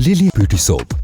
Lily Beauty Soap